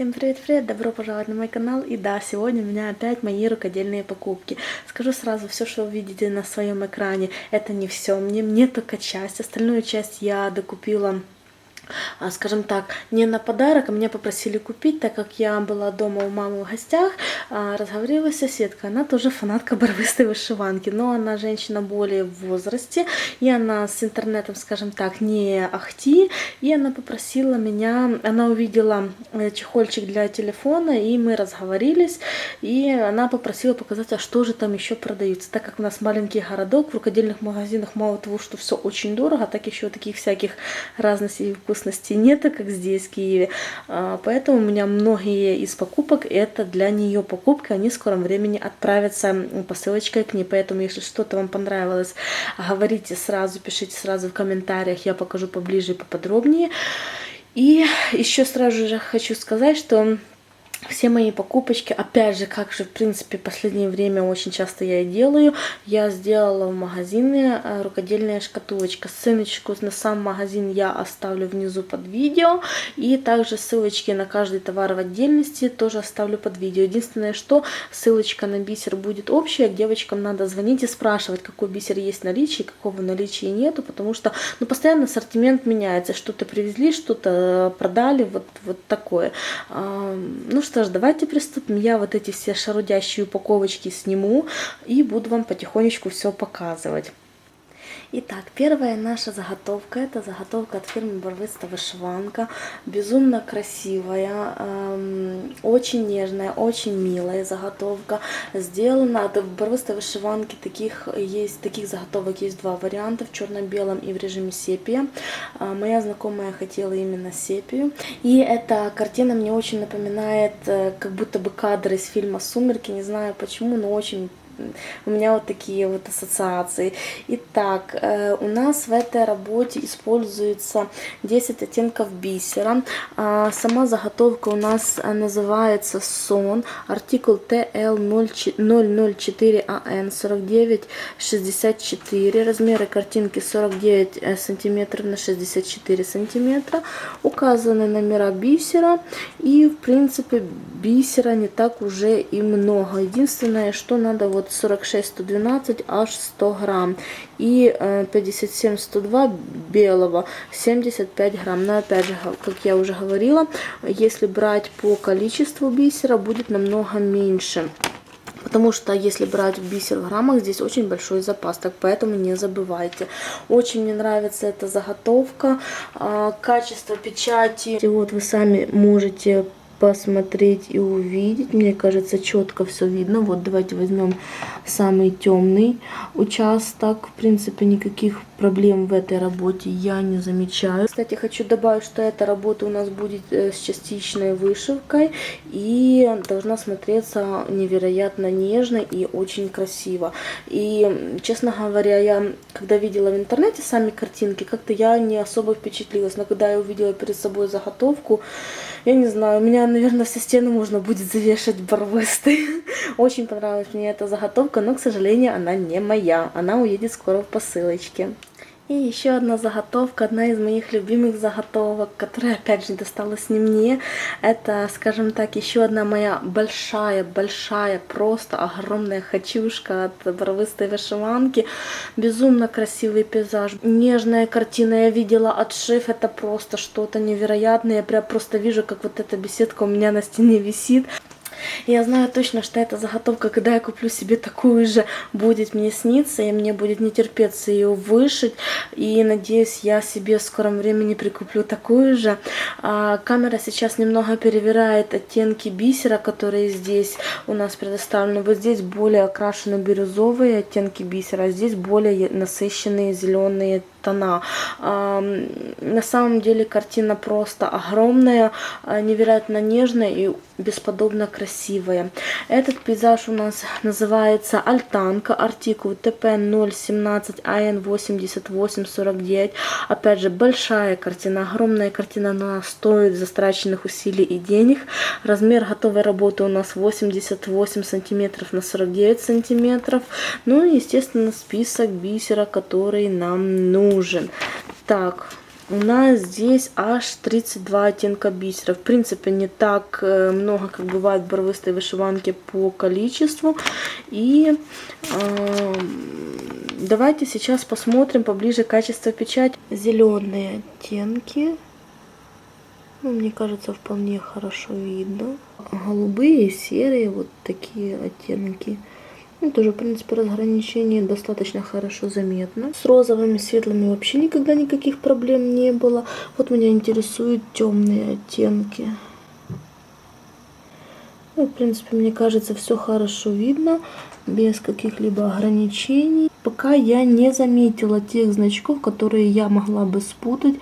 Всем привет-привет, добро пожаловать на мой канал. И да, сегодня у меня опять мои рукодельные покупки. Скажу сразу, все, что вы видите на своем экране, это не все. Мне, мне только часть. Остальную часть я докупила скажем так, не на подарок, а меня попросили купить, так как я была дома у мамы в гостях, а, разговорилась соседка, она тоже фанатка барвистой вышиванки, но она женщина более в возрасте, и она с интернетом, скажем так, не ахти, и она попросила меня, она увидела э, чехольчик для телефона, и мы разговорились, и она попросила показать, а что же там еще продается, так как у нас маленький городок, в рукодельных магазинах мало того, что все очень дорого, так еще таких всяких разностей и вкусов вкусностей нету, как здесь, в Киеве. А, поэтому у меня многие из покупок это для нее покупка. Они в скором времени отправятся посылочкой к ней. Поэтому, если что-то вам понравилось, говорите сразу, пишите сразу в комментариях. Я покажу поближе и поподробнее. И еще сразу же хочу сказать, что все мои покупочки, опять же, как же, в принципе, в последнее время очень часто я и делаю, я сделала в магазине э, рукодельная шкатулочка. Ссылочку на сам магазин я оставлю внизу под видео, и также ссылочки на каждый товар в отдельности тоже оставлю под видео. Единственное, что ссылочка на бисер будет общая, девочкам надо звонить и спрашивать, какой бисер есть в наличии, какого в наличии нету, потому что, ну, постоянно ассортимент меняется, что-то привезли, что-то продали, вот, вот такое. Ну, что ж, давайте приступим. Я вот эти все шарудящие упаковочки сниму и буду вам потихонечку все показывать. Итак, первая наша заготовка, это заготовка от фирмы Барвиста Вышиванка. Безумно красивая, эм, очень нежная, очень милая заготовка. Сделана от Барвиста Вышиванки таких, есть, таких заготовок есть два варианта, в черно-белом и в режиме сепия. Э, моя знакомая хотела именно сепию. И эта картина мне очень напоминает, э, как будто бы кадры из фильма «Сумерки», не знаю почему, но очень у меня вот такие вот ассоциации. Итак, э, у нас в этой работе используется 10 оттенков бисера. А, сама заготовка у нас э, называется сон. Артикул TL004AN 4964. Размеры картинки 49 э, сантиметров на 64 сантиметра. Указаны номера бисера. И в принципе бисера не так уже и много. Единственное, что надо вот 46 112 аж 100 грамм и 57 102 белого 75 грамм но опять же как я уже говорила если брать по количеству бисера будет намного меньше Потому что если брать бисер в граммах, здесь очень большой запас, так поэтому не забывайте. Очень мне нравится эта заготовка, а, качество печати. И вот вы сами можете посмотреть и увидеть. Мне кажется, четко все видно. Вот давайте возьмем самый темный участок. В принципе, никаких проблем в этой работе я не замечаю. Кстати, хочу добавить, что эта работа у нас будет э, с частичной вышивкой и должна смотреться невероятно нежно и очень красиво. И, честно говоря, я когда видела в интернете сами картинки, как-то я не особо впечатлилась. Но когда я увидела перед собой заготовку, я не знаю, у меня, наверное, все стены можно будет завешать барвесты. Очень понравилась мне эта заготовка, но, к сожалению, она не моя. Она уедет скоро в посылочке. И еще одна заготовка, одна из моих любимых заготовок, которая опять же досталась не мне. Это, скажем так, еще одна моя большая-большая, просто огромная хочушка от барвистой вышиванки. Безумно красивый пейзаж. Нежная картина я видела отшив, это просто что-то невероятное. Я прям просто вижу, как вот эта беседка у меня на стене висит. Я знаю точно, что эта заготовка, когда я куплю себе такую же, будет мне сниться, и мне будет не терпеться ее вышить. И надеюсь, я себе в скором времени прикуплю такую же. А, камера сейчас немного перевирает оттенки бисера, которые здесь у нас предоставлены. Вот здесь более окрашены бирюзовые оттенки бисера, а здесь более насыщенные зеленые тона. На самом деле картина просто огромная, а, невероятно нежная и бесподобно красивая. Этот пейзаж у нас называется Альтанка, артикул ТП 017 АН8849. Опять же, большая картина, огромная картина, она стоит застраченных усилий и денег. Размер готовой работы у нас 88 сантиметров на 49 сантиметров. Ну и, естественно, список бисера, который нам нужен. Так, у нас здесь аж 32 оттенка бисера. В принципе, не так э, много, как бывает в барвистой вышиванке по количеству. И э, давайте сейчас посмотрим поближе качество печати. Зеленые оттенки. Ну, мне кажется, вполне хорошо видно. Голубые, серые, вот такие оттенки. Ну, тоже, в принципе, разграничение достаточно хорошо заметно. С розовыми, светлыми вообще никогда никаких проблем не было. Вот меня интересуют темные оттенки. Ну, в принципе, мне кажется, все хорошо видно, без каких-либо ограничений. Пока я не заметила тех значков, которые я могла бы спутать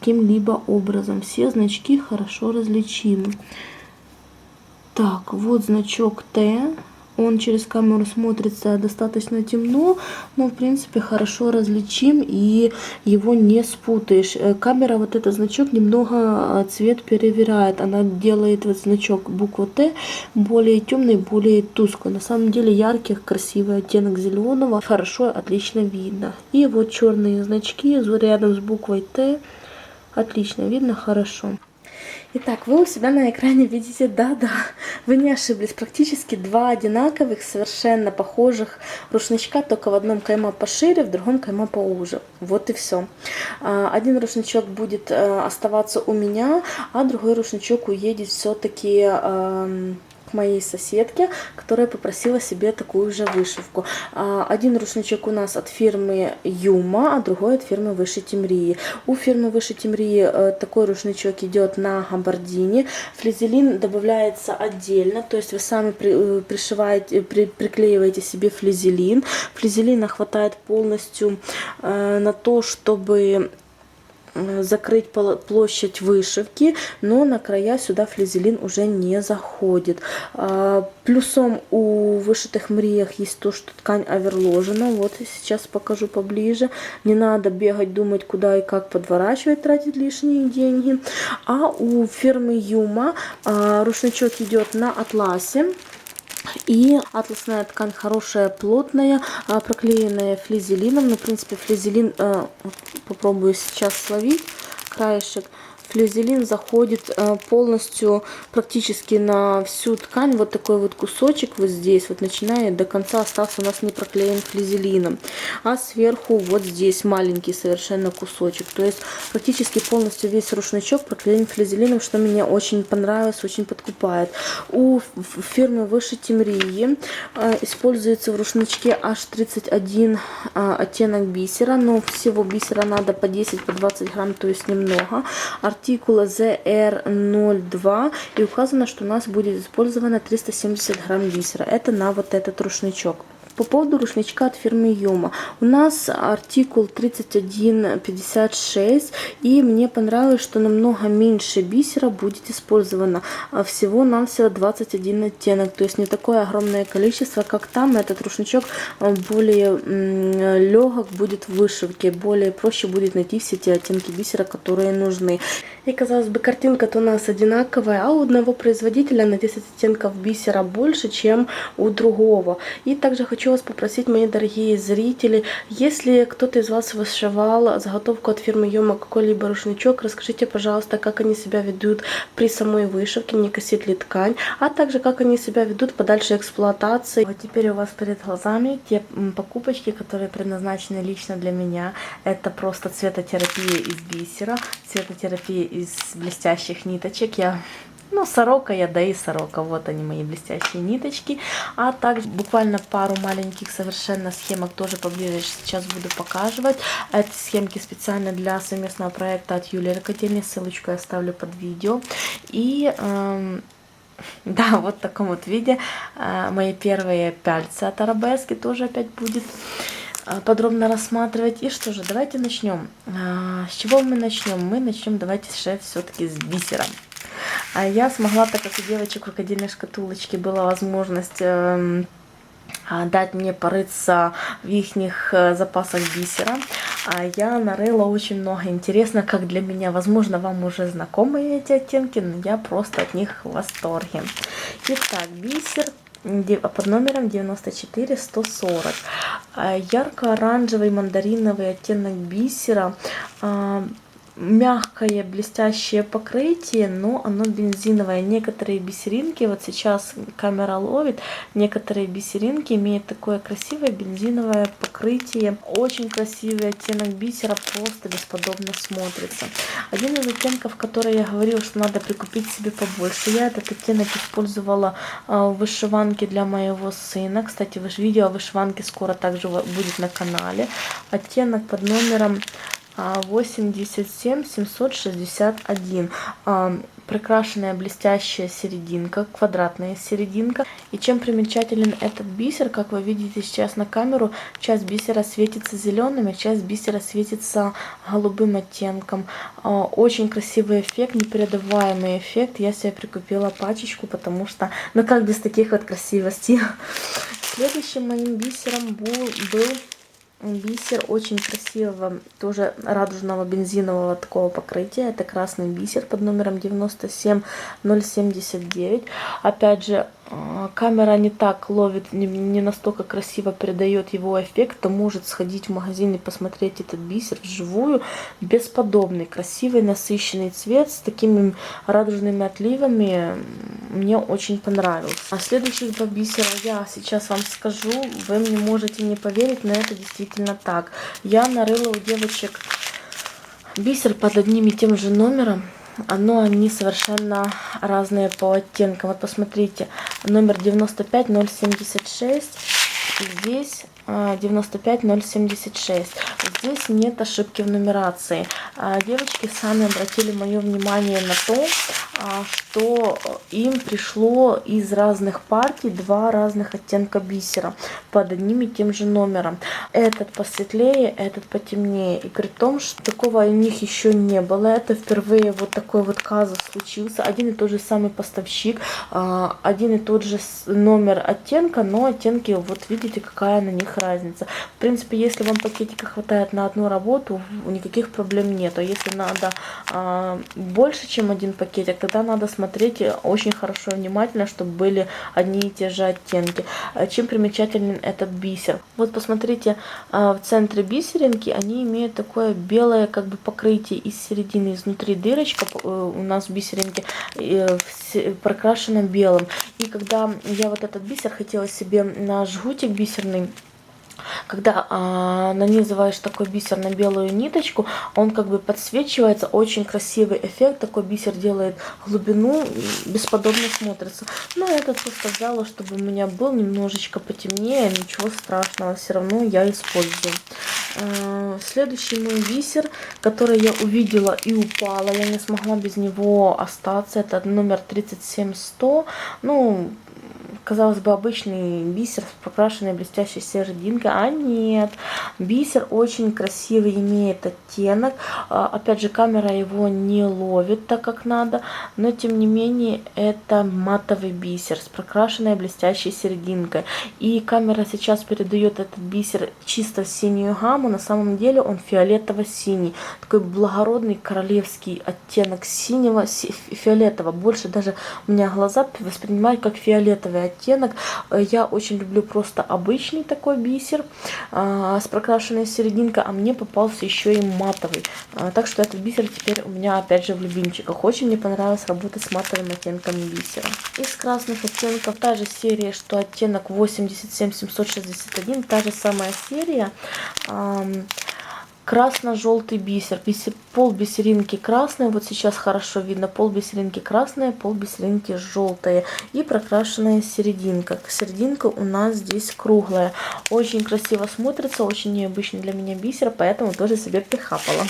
каким-либо образом. Все значки хорошо различимы. Так, вот значок Т. Он через камеру смотрится достаточно темно, но в принципе хорошо различим и его не спутаешь. Э, камера вот этот значок немного а, цвет перевирает. Она делает вот значок буква Т более темный, более тусклый. На самом деле ярких, красивый оттенок зеленого. Хорошо, отлично видно. И вот черные значки рядом с буквой Т. Отлично видно, хорошо. Итак, вы у себя на экране видите, да-да, вы не ошиблись, практически два одинаковых, совершенно похожих рушничка, только в одном кайма пошире, в другом кайма поуже. Вот и все. А, один рушничок будет э, оставаться у меня, а другой рушничок уедет все-таки к моей соседке, которая попросила себе такую же вышивку. А, один рушничок у нас от фирмы Юма, а другой от фирмы Выше Темрии. У фирмы Выше Темрии э, такой рушничок идет на габардине. Флизелин добавляется отдельно, то есть вы сами э, пришиваете, при, приклеиваете себе флизелин. Флизелина хватает полностью э, на то, чтобы закрыть площадь вышивки, но на края сюда флизелин уже не заходит. А, плюсом у вышитых мриях есть то, что ткань оверложена. Вот сейчас покажу поближе. Не надо бегать, думать, куда и как подворачивать, тратить лишние деньги. А у фирмы Юма а, рушничок идет на атласе. И атласная ткань хорошая, плотная, а, проклеенная флизелином. Ну, в принципе, флизелин э, попробую сейчас словить краешек флюзелин заходит э, полностью практически на всю ткань. Вот такой вот кусочек вот здесь, вот начиная до конца остался у нас не проклеен флизелином. А сверху вот здесь маленький совершенно кусочек. То есть практически полностью весь рушничок проклеен флизелином, что мне очень понравилось, очень подкупает. У фирмы Выше Темрии э, используется в рушничке аж 31 э, оттенок бисера, но всего бисера надо по 10-20 по грамм, то есть немного артикула ZR02 и указано, что у нас будет использовано 370 грамм бисера. Это на вот этот рушничок. По поводу рушничка от фирмы Юма. У нас артикул 3156, и мне понравилось, что намного меньше бисера будет использовано. Всего нам всего 21 оттенок, то есть не такое огромное количество, как там. Этот рушничок а, более легок будет в вышивке, более проще будет найти все те оттенки бисера, которые нужны. И казалось бы, картинка-то у нас одинаковая, а у одного производителя на 10 оттенков бисера больше, чем у другого. И также хочу вас попросить, мои дорогие зрители, если кто-то из вас вышивал заготовку от фирмы Йома какой-либо рушничок, расскажите, пожалуйста, как они себя ведут при самой вышивке, не косит ли ткань, а также как они себя ведут по дальшей эксплуатации. Вот теперь у вас перед глазами те покупочки, которые предназначены лично для меня. Это просто цветотерапия из бисера, цветотерапия из блестящих ниточек. Я ну, сорока я, да и сорока. Вот они, мои блестящие ниточки. А также буквально пару маленьких совершенно схемок тоже поближе сейчас буду показывать. Эти схемки специально для совместного проекта от Юлии Рокотельной. Ссылочку я оставлю под видео. И... Эм, да, вот в таком вот виде э, мои первые пяльцы от арабески тоже опять будет подробно рассматривать. И что же, давайте начнем. Э, с чего мы начнем? Мы начнем, давайте, шеф, все-таки с бисера. А я смогла, так как у девочек в рукодельной шкатулочке была возможность эм, а, дать мне порыться в их э, запасах бисера. А я нарыла очень много. Интересно, как для меня. Возможно, вам уже знакомы эти оттенки, но я просто от них в восторге. Итак, бисер под номером 94140. А, ярко-оранжевый мандариновый оттенок бисера мягкое блестящее покрытие, но оно бензиновое. Некоторые бисеринки, вот сейчас камера ловит, некоторые бисеринки имеют такое красивое бензиновое покрытие. Очень красивый оттенок бисера, просто бесподобно смотрится. Один из оттенков, который я говорила, что надо прикупить себе побольше. Я этот оттенок использовала а, в вышиванке для моего сына. Кстати, видео о вышиванке скоро также будет на канале. Оттенок под номером 87 761 прекрасная блестящая серединка, квадратная серединка. И чем примечателен этот бисер, как вы видите сейчас на камеру, часть бисера светится зеленым, а часть бисера светится голубым оттенком. А, очень красивый эффект, непередаваемый эффект. Я себе прикупила пачечку, потому что, ну как без таких вот красивостей. Следующим моим бисером был бисер очень красивого, тоже радужного бензинового такого покрытия. Это красный бисер под номером 97079. Опять же, камера не так ловит, не, не настолько красиво передает его эффект, то может сходить в магазин и посмотреть этот бисер вживую. Бесподобный, красивый, насыщенный цвет с такими радужными отливами. Мне очень понравился. А следующих два бисера я сейчас вам скажу. Вы мне можете не поверить, но это действительно так. Я нарыла у девочек бисер под одним и тем же номером но они совершенно разные по оттенкам. Вот посмотрите, номер 95076, здесь 95076. Здесь нет ошибки в нумерации. А, девочки сами обратили мое внимание на то, а, что им пришло из разных партий два разных оттенка бисера под одним и тем же номером. Этот посветлее, этот потемнее. И при том, что такого у них еще не было. Это впервые вот такой вот казус случился. Один и тот же самый поставщик, а, один и тот же номер оттенка, но оттенки, вот видите, какая на них разница. В принципе, если вам пакетика хватает на одну работу, никаких проблем нет. А если надо а, больше, чем один пакетик, тогда надо смотреть очень хорошо, внимательно, чтобы были одни и те же оттенки. А чем примечателен этот бисер? Вот посмотрите, а, в центре бисеринки они имеют такое белое как бы покрытие из середины, изнутри дырочка э, у нас в бисеринке э, прокрашена белым. И когда я вот этот бисер хотела себе на жгутик бисерный когда а, нанизываешь такой бисер на белую ниточку, он как бы подсвечивается, очень красивый эффект, такой бисер делает глубину, бесподобно смотрится. Но я тут просто взяла, чтобы у меня был немножечко потемнее, ничего страшного, все равно я использую. А, следующий мой бисер, который я увидела и упала, я не смогла без него остаться, это номер 37100, ну, казалось бы, обычный бисер с покрашенной блестящей серединкой, а нет. Бисер очень красивый, имеет оттенок. А, опять же, камера его не ловит так, как надо, но тем не менее это матовый бисер с прокрашенной блестящей серединкой. И камера сейчас передает этот бисер чисто в синюю гамму, на самом деле он фиолетово-синий. Такой благородный королевский оттенок синего, фиолетового. Больше даже у меня глаза воспринимают как фиолетовый оттенок. Э, я очень люблю просто обычный такой бисер а, с прокрашенной серединкой, а мне попался еще и матовый. А, так что этот бисер теперь у меня опять же в любимчиках. Очень мне понравилось работать с матовым оттенком бисера. Из красных оттенков та же серия, что оттенок 87761, та же самая серия красно-желтый бисер. Пол бисеринки красный, вот сейчас хорошо видно, пол бисеринки красная, пол бисеринки желтая и прокрашенная серединка. Серединка у нас здесь круглая. Очень красиво смотрится, очень необычный для меня бисер, поэтому тоже себе прихапала.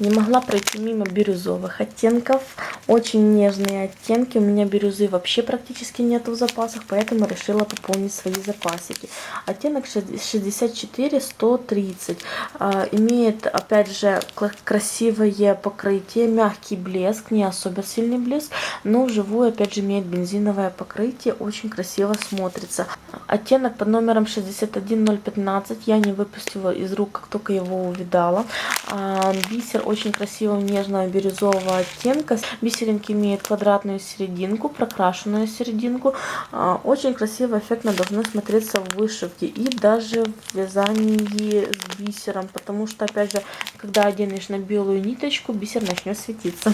Не могла пройти мимо бирюзовых оттенков. Очень нежные оттенки. У меня бирюзы вообще практически нету в запасах, поэтому решила пополнить свои запасики. Оттенок 64-130. А, имеет, опять же, красивое покрытие, мягкий блеск, не особо сильный блеск, но вживую, опять же, имеет бензиновое покрытие, очень красиво смотрится. Оттенок под номером 61015 я не выпустила из рук, как только его увидала. А, бисер очень красивого нежного бирюзового оттенка. Бисеринки имеют квадратную серединку, прокрашенную серединку. А, очень красиво, эффектно должны смотреться в вышивке и даже в вязании с бисером, потому что, опять же, когда оденешь на белую ниточку, бисер начнет светиться.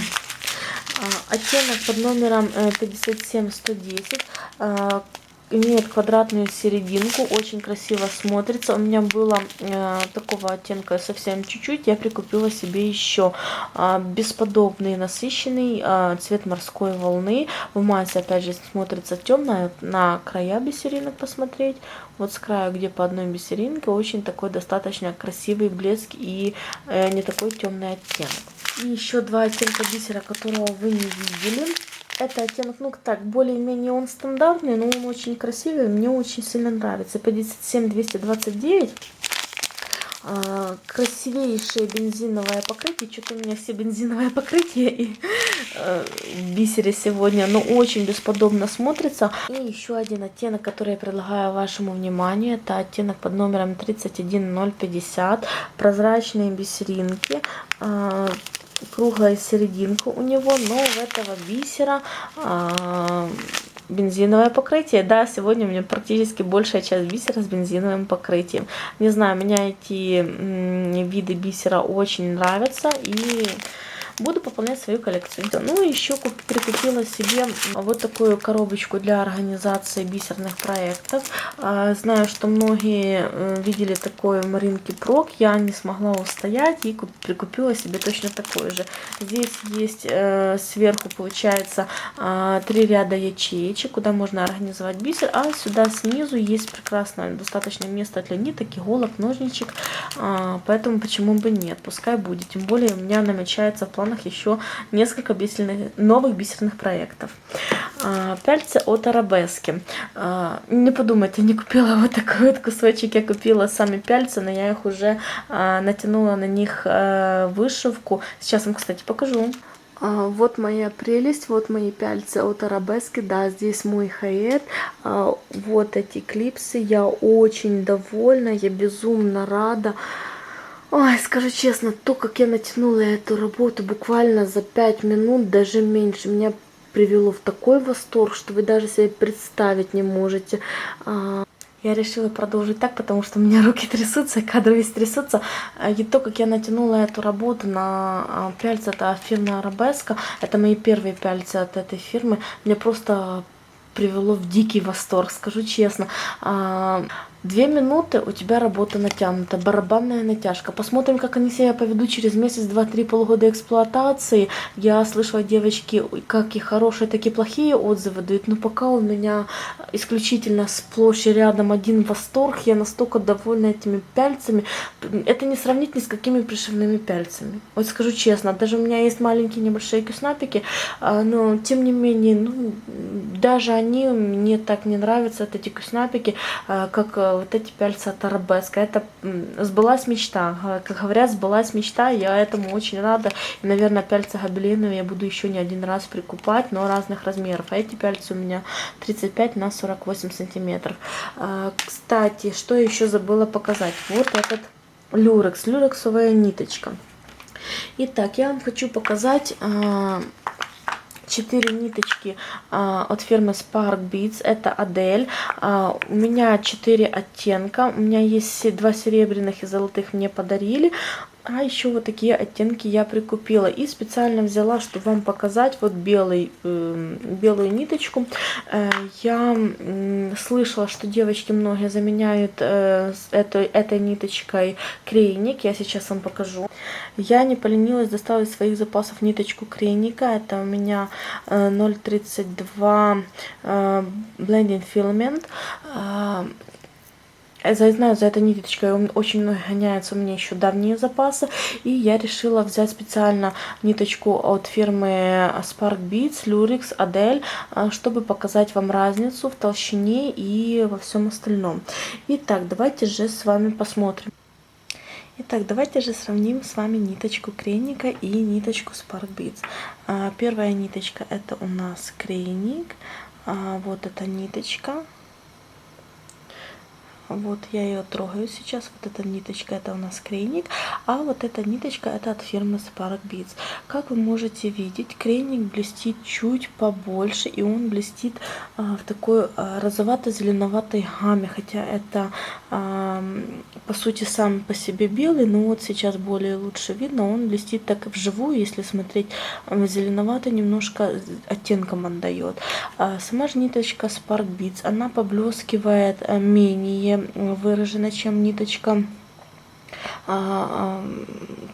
А, оттенок под номером 57110 э, имеет квадратную серединку, очень красиво смотрится. У меня было э, такого оттенка совсем чуть-чуть, я прикупила себе еще э, бесподобный насыщенный э, цвет морской волны. В массе опять же смотрится темно, на края бисеринок посмотреть. Вот с края, где по одной бисеринке, очень такой достаточно красивый блеск и э, не такой темный оттенок. И еще два оттенка бисера, которого вы не видели. Это оттенок, ну так, более-менее он стандартный, но он очень красивый, мне очень сильно нравится. 57229. А, красивейшее бензиновое покрытие. Что-то у меня все бензиновое покрытие и э, бисере сегодня. Но очень бесподобно смотрится. И еще один оттенок, который я предлагаю вашему вниманию. Это оттенок под номером 31050. Прозрачные бисеринки. Э, круглая серединка у него, но у этого бисера а, бензиновое покрытие. Да, сегодня у меня практически большая часть бисера с бензиновым покрытием. Не знаю, меня эти виды бисера очень нравятся и буду пополнять свою коллекцию. Ну и еще прикупила себе вот такую коробочку для организации бисерных проектов. А, знаю, что многие э, видели такое в Маринке Прок. Я не смогла устоять и прикупила себе точно такой же. Здесь есть э, сверху, получается, а, три ряда ячеечек, куда можно организовать бисер. А сюда снизу есть прекрасное достаточно место для ниток, иголок, ножничек. А, поэтому почему бы нет, пускай будет. Тем более у меня намечается план планах еще несколько бисерных, новых бисерных проектов. А, пяльцы от Арабески. А, не подумайте, не купила вот такой вот кусочек, я купила сами пяльцы, но я их уже а, натянула на них вышивку. Сейчас вам, кстати, покажу. Вот моя прелесть, вот мои пяльцы от Арабески, да, здесь мой хаэт, вот эти клипсы, я очень довольна, я безумно рада. Ой, скажу честно, то, как я натянула эту работу буквально за 5 минут, даже меньше, меня привело в такой восторг, что вы даже себе представить не можете. А, я решила продолжить так, потому что у меня руки трясутся, кадры весь трясутся. И то, как я натянула эту работу на а, пяльцы, это фирма Арабеска, это мои первые пяльцы от этой фирмы, мне просто привело в дикий восторг, скажу честно. А, Две минуты у тебя работа натянута, барабанная натяжка. Посмотрим, как они себя поведут через месяц, два, три, полгода эксплуатации. Я слышала, девочки, как и хорошие, так и плохие отзывы дают. Но пока у меня исключительно сплошь и рядом один восторг. Я настолько довольна этими пяльцами. Это не сравнить ни с какими пришивными пяльцами. Вот скажу честно, даже у меня есть маленькие небольшие кюснапики, а, но тем не менее, ну, даже они мне так не нравятся, вот эти кюснапики, а, как вот эти пяльца от Арабеска. Это сбылась мечта. Как говорят, сбылась мечта. Я этому очень рада. И, наверное, пяльца гобеленовые я буду еще не один раз прикупать, но разных размеров. А эти пяльцы у меня 35 на 48 сантиметров. А, кстати, что еще забыла показать. Вот этот люрекс, люрексовая ниточка. Итак, я вам хочу показать а, 4 ниточки а, от фирмы Spark Beats. Это Адель. А, у меня 4 оттенка. У меня есть два серебряных и золотых мне подарили. А еще вот такие оттенки я прикупила. И специально взяла, чтобы вам показать вот белый, э, белую ниточку. Э, я э, слышала, что девочки многие заменяют э, этой, этой ниточкой крейник. Я сейчас вам покажу. Я не поленилась, достала из своих запасов ниточку крейника. Это у меня э, 0,32 э, Blending Filament. Э, я знаю, за этой ниточкой очень много гоняются у меня еще давние запасы. И я решила взять специально ниточку от фирмы Spark Beats, Lurix, Adele, чтобы показать вам разницу в толщине и во всем остальном. Итак, давайте же с вами посмотрим. Итак, давайте же сравним с вами ниточку крейника и ниточку Spark Beats. А, первая ниточка это у нас крейник. А, вот эта ниточка Вот я ее трогаю сейчас. Вот эта ниточка это у нас крейник, а вот эта ниточка это от фирмы Spark Beats. Как вы можете видеть, крейник блестит чуть побольше и он блестит а, в такой а, розовато-зеленоватой гамме, хотя это а, по сути сам по себе белый, но вот сейчас более лучше видно, он блестит так вживую, если смотреть зеленоватый немножко оттенком отдает. А, сама же ниточка Spark Beats, она поблескивает э, менее выражена, чем ниточка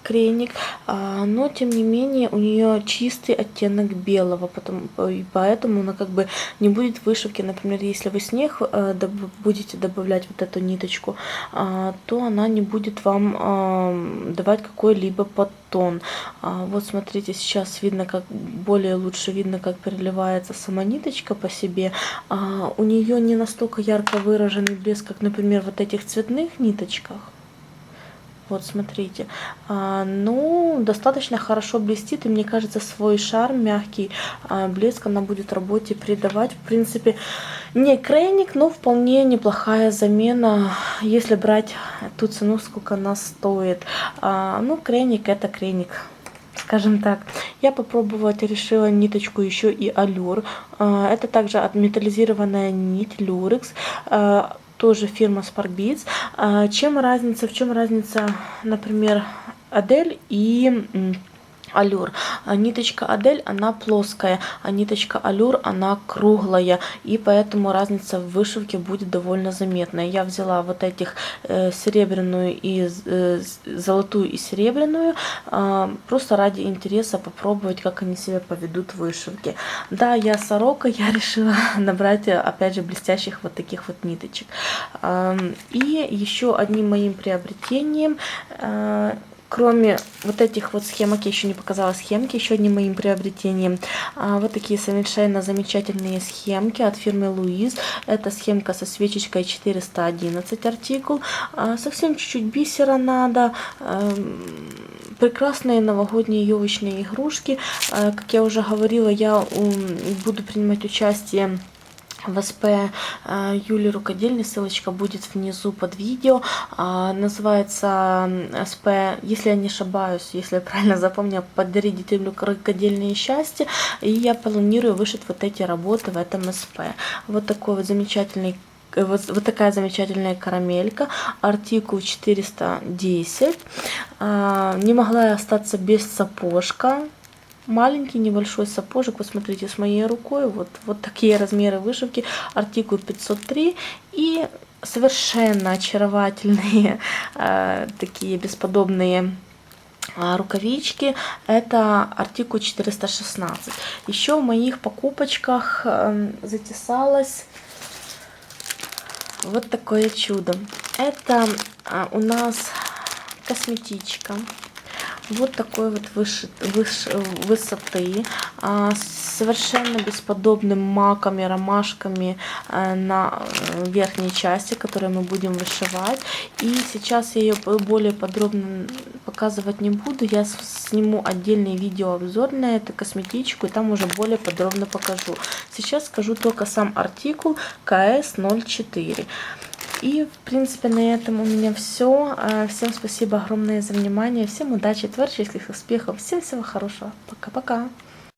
креник, а, но тем не менее у нее чистый оттенок белого, потом, и поэтому она как бы не будет вышивки. Например, если вы снег э, будете добавлять вот эту ниточку, а, то она не будет вам давать какой-либо подтон. Вот смотрите, сейчас видно, как более лучше видно, как переливается сама ниточка по себе. У нее не настолько ярко выраженный блеск, как, например, вот этих цветных ниточках. Вот, смотрите. А, ну, достаточно хорошо блестит, и мне кажется, свой шарм, мягкий а, блеск она будет работе придавать. В принципе, не крейник, но вполне неплохая замена, если брать ту цену, сколько она стоит. А, ну, крейник это крейник скажем так. Я попробовать решила ниточку еще и алюр. А, это также отметаллизированная нить люрекс. Тоже фирма Spark Beats. А, чем разница, в чем разница, например, Адель и алюр. А ниточка Адель, она плоская, а ниточка алюр, она круглая, и поэтому разница в вышивке будет довольно заметная. Я взяла вот этих э, серебряную и э, золотую и серебряную, э, просто ради интереса попробовать, как они себя поведут в вышивке. Да, я сорока, я решила набрать, опять же, блестящих вот таких вот ниточек. Э, и еще одним моим приобретением э, Кроме вот этих вот схемок, я еще не показала схемки, еще одним моим приобретением. А, вот такие совершенно замечательные схемки от фирмы Луиз. Это схемка со свечечкой 411 артикул. А, совсем чуть-чуть бисера надо. А, прекрасные новогодние елочные игрушки. А, как я уже говорила, я буду принимать участие в СП э, Юли Рукодельной, ссылочка будет внизу под видео. А, называется СП, если я не ошибаюсь, если я правильно запомню, «Подари детям рукодельные счастья». И я планирую вышить вот эти работы в этом СП. Вот такой вот замечательный вот, вот такая замечательная карамелька, артикул 410. А, не могла я остаться без сапожка маленький небольшой сапожек, вот смотрите, с моей рукой, вот, вот такие размеры вышивки, артикул 503 и совершенно очаровательные э, такие бесподобные а, рукавички. Это артикул 416 еще в моих покупочках э, затесалось вот такое чудо. Это э, у нас косметичка вот такой вот выше, выше, высоты, а, совершенно бесподобным маками, ромашками а, на э, верхней части, которые мы будем вышивать. И сейчас я ее более подробно показывать не буду, я сниму отдельный видеообзор на эту косметичку, и там уже более подробно покажу. Сейчас скажу только сам артикул КС04. И, в принципе, на этом у меня все. А, всем спасибо огромное за внимание. Всем удачи, творческих успехов. Всем всего хорошего. Пока-пока.